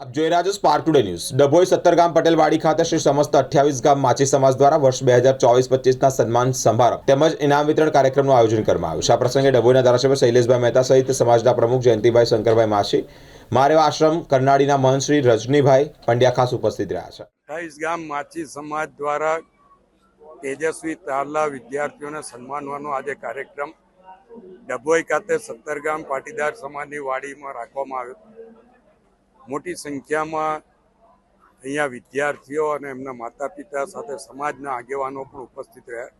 આપ જોઈ રહ્યા છો spark today news Dabhoi Sattargam Patelwadi ખાતે શ્રી સમસ્ત અઠ્યાવીસ ગામ માછી સમાજ દ્વારા વર્ષ બે હજાર ચોવીસ પચીસના સન્માન સમારંભ તેમજ ઇનામ વિતરણ કાર્યક્રમનું આયોજન કરવામાં આવ્યું છે. આ પ્રસંગે ડભોઈના ધારાસભ્ય શૈલેષભાઈ મહેતા સહિત સમાજના પ્રમુખ જયંતિભાઈ શંકરભાઈ માછી, મારેવ આશ્રમ કરનાળીના મહંત શ્રી રજનીભાઈ પંડ્યા ખાસ ઉપસ્થિત રહ્યા છે. અઠ્યાવીસ ગામ માછી સમાજ દ્વારા તેજસ્વી તારલા વિદ્યાર્થીઓને સન્માનવાનો આજે કાર્યક્રમ ડભોઈ ખાતે સત્તર ગામ પાટીદાર સમાજની વાડીમાં રાખવામાં આવ્યો. મોટી સંખ્યામાં અહીંયા વિદ્યાર્થીઓ અને એમના માતા પિતા સાથે સમાજના આગેવાનો પણ ઉપસ્થિત રહ્યા.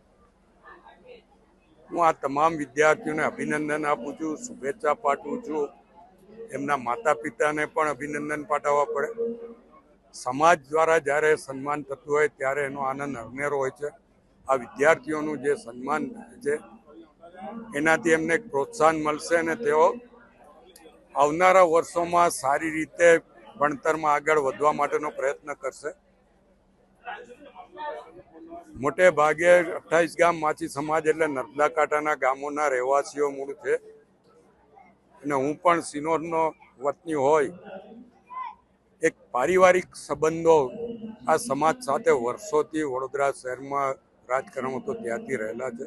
હું આ તમામ વિદ્યાર્થીઓને અભિનંદન આપું છું, શુભેચ્છા પાઠવું છું. એમના માતા પિતાને પણ અભિનંદન પાઠવવા પડે. સમાજ દ્વારા જ્યારે સન્માન થતું હોય ત્યારે એનો આનંદ અનેરો હોય છે. આ વિદ્યાર્થીઓનું જે સન્માન છે, એનાથી એમને પ્રોત્સાહન મળશે અને તેઓ આવનારા વર્ષોમાં સારી રીતે ભણતરમાં આગળ વધવા માટેનો પ્રયત્ન કરશે. મોટે ભાગે અઠ્ઠાવીસ ગામ માછી સમાજ એટલે નર્મદા કાંઠાના ગામોના રહેવાસીઓ મૂળ છે. અને હું પણ સિનોરનો વતની હોય. એક પારિવારિક સંબંધો આ સમાજ સાથે વર્ષોથી વડોદરા શહેરમાં રાજકારણો તો ત્યાંથી રહેલા છે.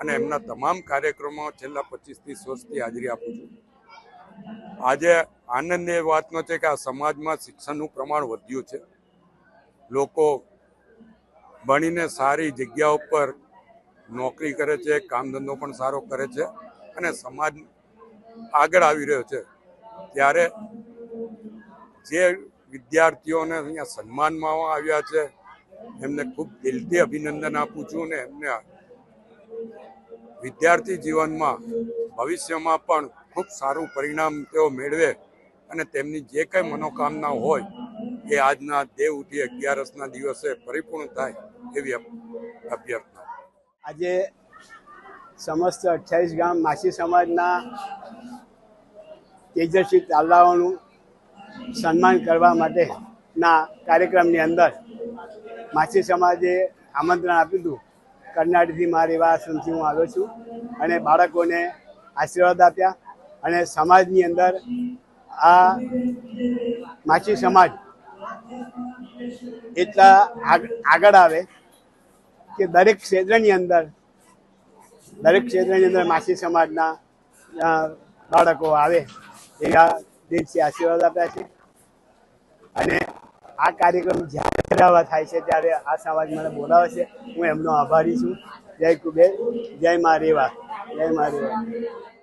અને એમના તમામ કાર્યક્રમો છેલ્લા પચીસ ત્રીસ વર્ષથી હાજરી આપું છું. આજે આનંદ એ વાતનો છે કે આ સમાજમાં શિક્ષણનું પ્રમાણ વધ્યું છે. લોકો ભણીને સારી જગ્યા ઉપર નોકરી કરે છે, કામ ધંધો પણ સારો કરે છે અને સમાજ આગળ આવી રહ્યો છે. ત્યારે જે વિદ્યાર્થીઓને અહીંયા સન્માનમાં આવ્યા છે, એમને ખૂબ દિલથી અભિનંદન આપું છું ને એમને વિદ્યાર્થી જીવનમાં ભવિષ્યમાં પણ ખૂબ સારું પરિણામ તેઓ મેળવે અને તેમની જે કંઈ મનોકામના હોય એ આજના દેવ ઉઠી અગિયારસના દિવસે પરિપૂર્ણ થાય એવી અભ- અભ્યર્થના. આજે સમસ્ત અઠ્યાવીસ ગામ માસી સમાજના તેજસ્વી તાલાઓનું સન્માન કરવા માટેના કાર્યક્રમની અંદર માસી સમાજે આમંત્રણ આપ્યું હતું. કર્ણાટકથી મારા એવા આશ્રમથી હું આવ્યો છું અને બાળકોને આશીર્વાદ આપ્યા. અને સમાજની અંદર આ માછી સમાજ એટલા આગ- આગળ આવે કે દરેક ક્ષેત્રની અંદર, દરેક ક્ષેત્રની અંદર માછી સમાજના બાળકો આવે એવા દિવસે આશીર્વાદ આપ્યા છે. અને આ કાર્યક્રમ જ્યારે આવા થાય છે ત્યારે આ સમાજ મને બોલાવે છે. હું એમનો આભારી છું. જય કુબેર. જય મા રેવા. જય મા રેવા.